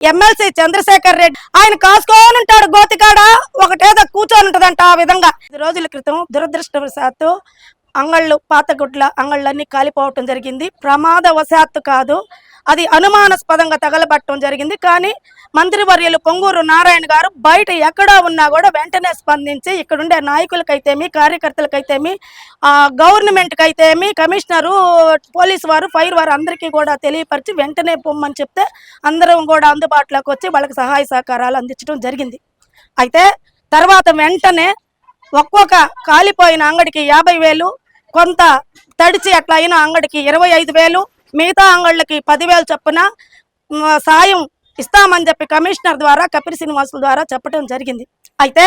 MLC Chandrasekhar Reddy. ఆయన కాసుకోని ఉంటాడు గోతికాడ. ఒకటేదో కూర్చొని ఉంటదంట ఆ విధంగా. ఐదు రోజుల క్రితం దురదృష్టవశాత్తు అంగళ్ళు పాతగుడ్ల అంగళ్ళన్నీ కాలిపోవటం జరిగింది. ప్రమాదవశాత్తు కాదు అది అనుమానాస్పదంగా తగలబట్టడం జరిగింది. కానీ మంత్రివర్యులు పొంగూరు నారాయణ గారు బయట ఎక్కడ ఉన్నా కూడా వెంటనే స్పందించి ఇక్కడుండే నాయకులకైతేమి కార్యకర్తలకైతేమి గవర్నమెంట్కైతేమి కమిషనరు పోలీసు వారు ఫైర్ వారు అందరికీ కూడా తెలియపరిచి వెంటనే పొమ్మని చెప్తే అందరం కూడా అందుబాటులోకి వచ్చి వాళ్ళకి సహాయ సహకారాలు అందించడం జరిగింది. అయితే తర్వాత వెంటనే ఒక్కొక్క కాలిపోయిన అంగడికి యాభై వేలు కొంత తడిచి అట్లా అయిన అంగడికి ఇరవై ఐదు వేలు మిగతా అంగళ్ళకి పదివేలు చొప్పున సాయం ఇస్తామని చెప్పి కమిషనర్ ద్వారా కపిల్ శ్రీనివాసుల ద్వారా చెప్పడం జరిగింది. అయితే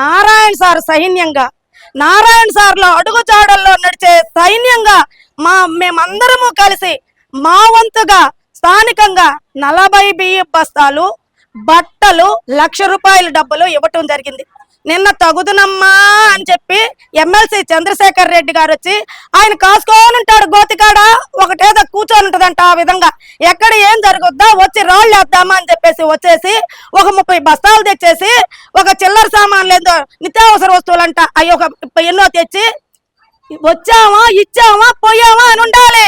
నారాయణ సార్ సైన్యంగా నారాయణ సార్లో అడుగుజాడల్లో నడిచే సైన్యంగా మా మేమందరము కలిసి మా వంతుగా స్థానికంగా నలభై బియ్య బస్తాలు బట్టలు లక్ష రూపాయల డబ్బులు ఇవ్వటం జరిగింది. నిన్న తగుదునమ్మా అని చెప్పి ఎమ్మెల్సీ చంద్రశేఖర్ రెడ్డి గారు వచ్చి ఆయన కాసుకొని ఉంటాడు గోతికాడ ఒకటేదో కూర్చొని ఉంటుందంట ఆ విధంగా. ఎక్కడ ఏం జరుగుద్దా? వచ్చి రాళ్ళు వేద్దామా? అని చెప్పేసి వచ్చేసి ఒక ముప్పై బస్తాలు తెచ్చేసి ఒక చిల్లర సామాన్లు ఏందో నిత్యావసర వస్తువులంట అవి ఒక ఎన్నో తెచ్చి వచ్చామా ఇచ్చామా పోయామా అని ఉండాలి.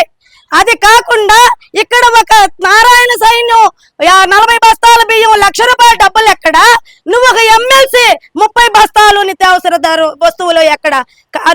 అది కాకుండా ఇక్కడ ఒక నారాయణ సైన్యం యా- నలభై బస్తాల బియ్యం లక్ష రూపాయల డబ్బులు ఎక్కడ? నువ్వు ఒక ఎమ్మెల్సీ ముప్పై బస్తాలు నిత్యావసర ధర వస్తువులు ఎక్కడ?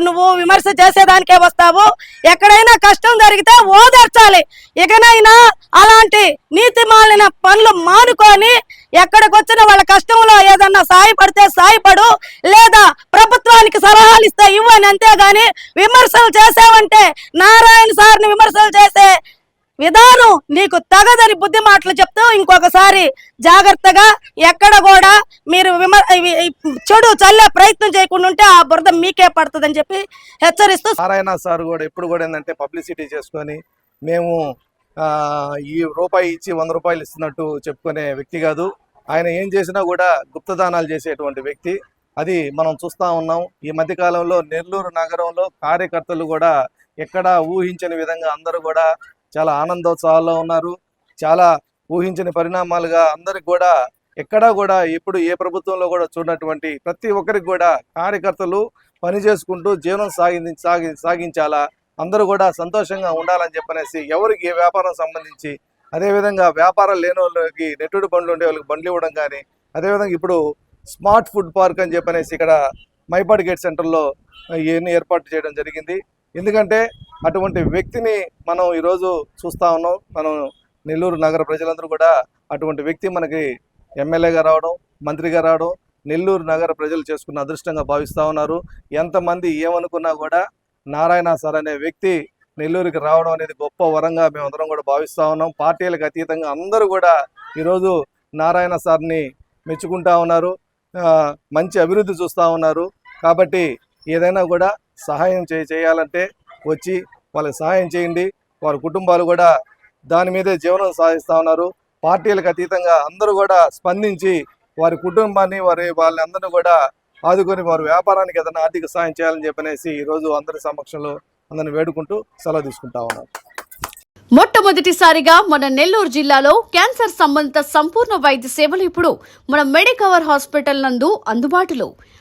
నువ్వు విమర్శ చేసేదానికే వస్తావు. ఎక్కడైనా కష్టం జరిగితే ఓదార్చాలి. ఇకనైనా అలాంటి నీతి మాలిన పనులు మానుకొని ఎక్కడికి వచ్చిన వాళ్ళ కష్టంలో ఏదన్నా సాయపడితే సాయపడు లేదా ప్రభుత్వానికి సలహాలు ఇస్తే ఇవ్వని అంతేగాని విమర్శలు చేసావంటే నారాయణ సార్ని విమర్శలు చేసే విధానం నీకు తగదని బుద్ధి మాటలు చెప్తూ ఇంకొకసారి జాగ్రత్తగా ఎక్కడ కూడా మీరు విమర్ చెడు చల్లే ప్రయత్నం చేయకుండా ఉంటే ఆ బురద మీకే పడుతుందని చెప్పి హెచ్చరిస్తూ నారాయణ సార్ కూడా ఎప్పుడు కూడా ఏంటంటే పబ్లిసిటీ చేసుకొని మేము ఈ రూపాయి ఇచ్చి వంద రూపాయలు ఇస్తున్నట్టు చెప్పుకునే వ్యక్తి కాదు. ఆయన ఏం చేసినా కూడా గుప్తదానాలు చేసేటువంటి వ్యక్తి. అది మనం చూస్తా ఉన్నాం. ఈ మధ్యకాలంలో నెల్లూరు నగరంలో కార్యకర్తలు కూడా ఎక్కడా ఊహించని విధంగా అందరూ కూడా చాలా ఆనందోత్సాహాల్లో ఉన్నారు. చాలా ఊహించని పరిణామాలుగా అందరికి కూడా ఎక్కడా కూడా ఎప్పుడు ఏ ప్రభుత్వంలో కూడా చూడనటువంటి ప్రతి ఒక్కరికి కూడా కార్యకర్తలు పని చేసుకుంటూ జీవనం సాగి సాగి సాగించాలా? అందరూ కూడా సంతోషంగా ఉండాలని చెప్పనేసి ఎవరికి ఏ వ్యాపారం సంబంధించి అదేవిధంగా వ్యాపారం లేని వాళ్ళకి నెట్టుడు బండ్లు ఉండే వాళ్ళకి బండ్లు ఇవ్వడం కానీ అదేవిధంగా ఇప్పుడు స్మార్ట్ ఫుడ్ పార్క్ అని చెప్పనేసి ఇక్కడ మైపాడు గేట్ సెంటర్లో ఇవన్నీ ఏర్పాటు చేయడం జరిగింది. ఎందుకంటే అటువంటి వ్యక్తిని మనం ఈరోజు చూస్తా ఉన్నాం. మనం నెల్లూరు నగర ప్రజలందరూ కూడా అటువంటి వ్యక్తి మనకి ఎమ్మెల్యేగా రావడం మంత్రిగా రావడం నెల్లూరు నగర ప్రజలు చేసుకున్న అదృష్టంగా భావిస్తూ ఉన్నారు. ఎంతమంది ఏమనుకున్నా కూడా నారాయణ సార్ అనే వ్యక్తి నెల్లూరుకి రావడం అనేది గొప్ప వరంగా మేమందరం కూడా భావిస్తూ ఉన్నాం. పార్టీలకు అతీతంగా అందరూ కూడా ఈరోజు నారాయణ సార్ని మెచ్చుకుంటా ఉన్నారు. మంచి అభివృద్ధి చూస్తూ ఉన్నారు. కాబట్టి ఏదైనా కూడా సహాయం చేయాలంటే వచ్చి వాళ్ళకి సహాయం చేయండి. వారి కుటుంబాలు కూడా దాని మీదే జీవనం సాగిస్తూ ఉన్నారు. పార్టీలకు అతీతంగా అందరూ కూడా స్పందించి వారి కుటుంబాన్ని వారి వాళ్ళందరినీ కూడా ఆదుకొని వారి వ్యాపారానికి ఏదైనా ఆర్థిక సాయం చేయాలని చెప్పనేసి ఈరోజు అందరి సమక్షంలో అందరిని వేడుకుంటూ సెలవు తీసుకుంటా ఉన్నారు మొట్టమొదటిసారిగా మన నెల్లూరు జిల్లాలో క్యాన్సర్ సంబంధిత సంపూర్ణ వైద్య సేవలు ఇప్పుడు మన మెడికవర్ హాస్పిటల్ నందు అందుబాటులో.